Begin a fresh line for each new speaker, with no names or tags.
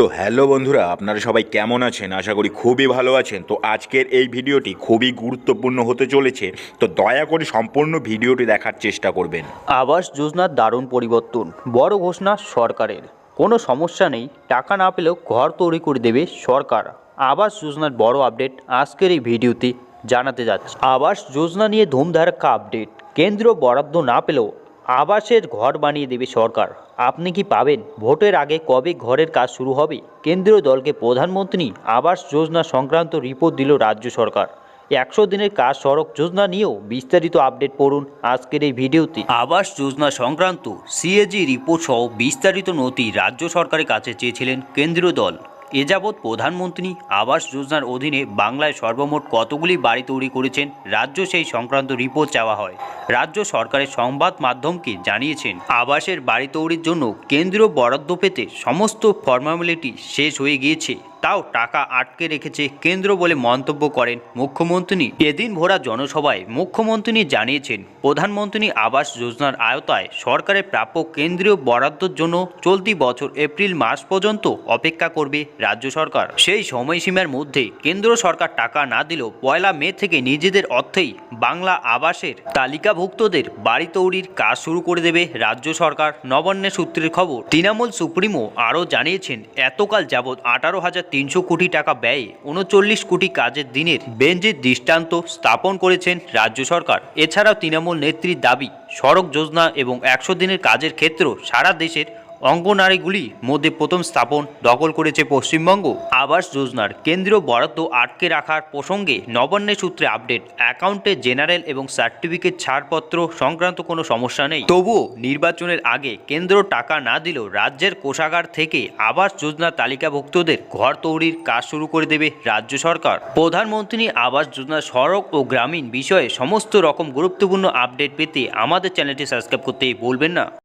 তো হ্যালো বন্ধুরা, আপনারা সবাই কেমন আছেন? আশা করি খুবই ভালো আছেন। তো আজকের এই ভিডিওটি খুবই গুরুত্বপূর্ণ হতে চলেছে। তো দয়া করে সম্পূর্ণ ভিডিওটি দেখার চেষ্টা করবেন।
আবাস যোজনার দারুণ পরিবর্তন, বড় ঘোষণা সরকারের। কোনো সমস্যা নেই, টাকা না পেলেও ঘর তৈরি করে দেবে সরকার। আবাস যোজনার বড় আপডেট আজকের এই ভিডিওতে জানাতে যাচ্ছে। আবাস যোজনা নিয়ে ধুমধারাক্কা আপডেট কেন্দ্র বরাদ্দ না পেলেও আবাসের ঘর বানিয়ে দেবে সরকার। আপনি কি পাবেন? ভোটের আগে কবে ঘরের কাজ শুরু হবে? কেন্দ্রীয় দলকে প্রধানমন্ত্রী আবাস যোজনা সংক্রান্ত রিপোর্ট দিল রাজ্য সরকার। একশো দিনের কাজ সড়ক যোজনা নিয়েও বিস্তারিত আপডেট পড়ুন আজকের এই ভিডিওতে। আবাস যোজনা সংক্রান্ত সিএজি রিপোর্ট সহ বিস্তারিত নথি রাজ্য সরকারের কাছে চেয়েছিলেন কেন্দ্রীয় দল। এ যাবৎ প্রধানমন্ত্রী আবাস যোজনার অধীনে বাংলায় সর্বমোট কতগুলি বাড়ি তৈরি করেছেন রাজ্য সেই সংক্রান্ত রিপোর্ট চাওয়া হয়। রাজ্য সরকারের সংবাদ মাধ্যমকে জানিয়েছেন, আবাসের বাড়ি তৈরির জন্য কেন্দ্রীয় বরাদ্দ পেতে সমস্ত ফর্মালিটি শেষ হয়ে গিয়েছে। তাও টাকা আটকে রেখেছে কেন্দ্র বলে মন্তব্য করেন মুখ্যমন্ত্রী। এদিন ভোরা জনসভায় মুখ্যমন্ত্রী জানিয়েছেন, প্রধানমন্ত্রী আবাস যোজনার আওতায় সরকারের প্রাপ্য কেন্দ্রীয় বরাদ্দর জন্য চলতি বছর এপ্রিল মাস পর্যন্ত অপেক্ষা করবে রাজ্য সরকার। সেই সময়সীমার মধ্যে কেন্দ্র সরকার টাকা না দিলেও পয়লা মে থেকে নিজেদের অর্থেই বাংলা আবাসের তালিকাভুক্তদের বাড়ি তৈরির কাজ শুরু করে দেবে রাজ্য সরকার। নবান্নের সূত্রের খবর, তৃণমূল সুপ্রিমো আরও জানিয়েছেন, এতকাল যাবৎ আঠারো হাজার তিনশো কোটি টাকা ব্যয়ে উনচল্লিশ কোটি কাজের দিনের বেঞ্জের দৃষ্টান্ত স্থাপন করেছেন রাজ্য সরকার। এছাড়াও তৃণমূল নেত্রীর দাবি, সড়ক যোজনা এবং একশো দিনের কাজের ক্ষেত্র সারা দেশের অঙ্গনারীগুলি মধ্যে প্রথম স্থাপন দখল করেছে পশ্চিমবঙ্গ। আবাস যোজনার কেন্দ্রীয় বরাদ্দ আটকে রাখার প্রসঙ্গে নবান্নের সূত্রে আপডেট, অ্যাকাউন্টে জেনারেল এবং সার্টিফিকেট ছাড়পত্র সংক্রান্ত কোনো সমস্যা নেই। তবুও নির্বাচনের আগে কেন্দ্র টাকা না দিলেও রাজ্যের কোষাগার থেকে আবাস যোজনা তালিকাভুক্তদের ঘর তৈরির কাজ শুরু করে দেবে রাজ্য সরকার। প্রধানমন্ত্রী আবাস যোজনা সড়ক ও গ্রামীণ বিষয়ে সমস্ত রকম গুরুত্বপূর্ণ আপডেট পেতে আমাদের চ্যানেলটি সাবস্ক্রাইব করতে ভুলবেন না।